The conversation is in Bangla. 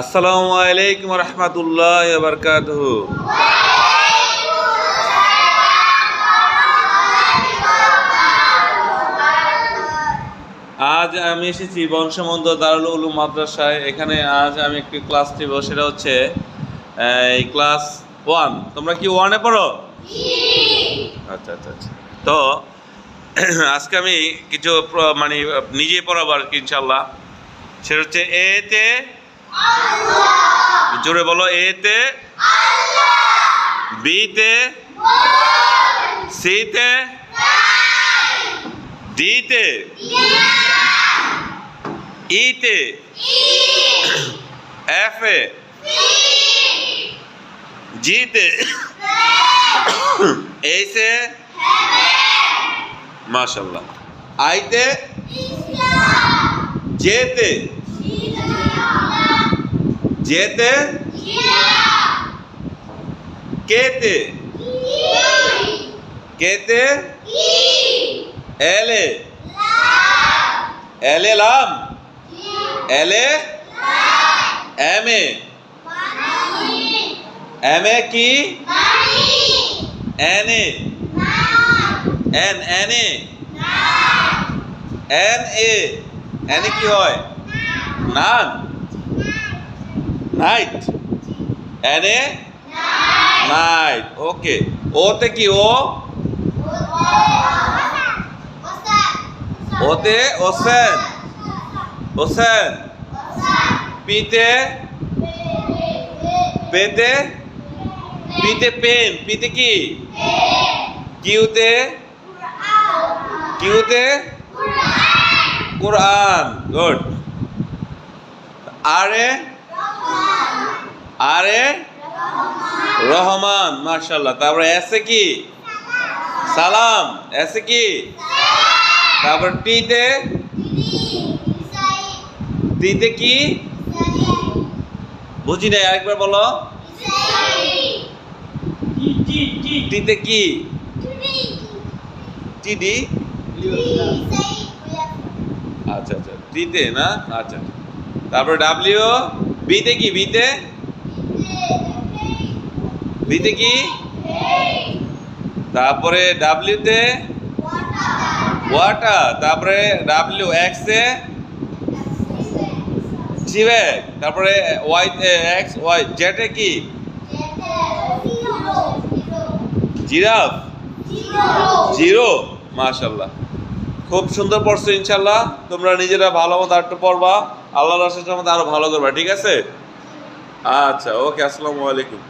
আসসালামু আলাইকুম রহমতুল্লাহ বরকাত আজ আমি এসেছি বংশমন্দ দারুল উলুম মাদ্রাসায়। এখানে আজ আমি একটি ক্লাস নেব সেটা হচ্ছে এই ক্লাস ওয়ান। তোমরা কি ওয়ানে পড়ো? আচ্ছা আচ্ছা আচ্ছা। তো আজকে আমি কিছু মানে নিজে পড়াবো আর কি ইনশাল্লাহ সেটা হচ্ছে এতে জোরে বলো এতে বিতে সিতে ডিতে ইতে এফে জিতে এইসে মাশাল্লাহ আইতে জেতে জেতে কেতে কেতে এলে এলে লাম এলে এমে এমে কি এনে এন এনে এন এ এনে কি হয় নান নাইট এনে নাইট ওকে ওতে কি ও ওতে ওসেন ওসেন পিতে পেতে পিতে পেন পিতে কি কিউতে কিউতে কোরআন গুড আরে আরে রহমান মার্শাল্লাহ তারপরে এসে কি? সালাম। এসে কি? তারপর টিতে টিতে কি? বুঝি নাই, আরেকবার বলো। টিতে কি? টিডি আচ্ছা আচ্ছা। টিতে না? আচ্ছা তারপর ডাব্লিউ বিতে কি? বিতে বিতে কি? তারপরে ডাব্লিউতে ওয়াটার তারপরে ডাব্লিউ এক্স জিভে তারপরে ওয়াই এক্স ওয়াই জেটে কি? জিরাফ জিরো মাশাল্লাহ খুব সুন্দর পড়ছো ইনশাল্লাহ তোমরা নিজেরা ভালো মতো আটটু পড়বা। আল্লাহ রাসের মতো আরও ভালো করবা, ঠিক আছে? আচ্ছা ওকে, আসসালামু আলাইকুম।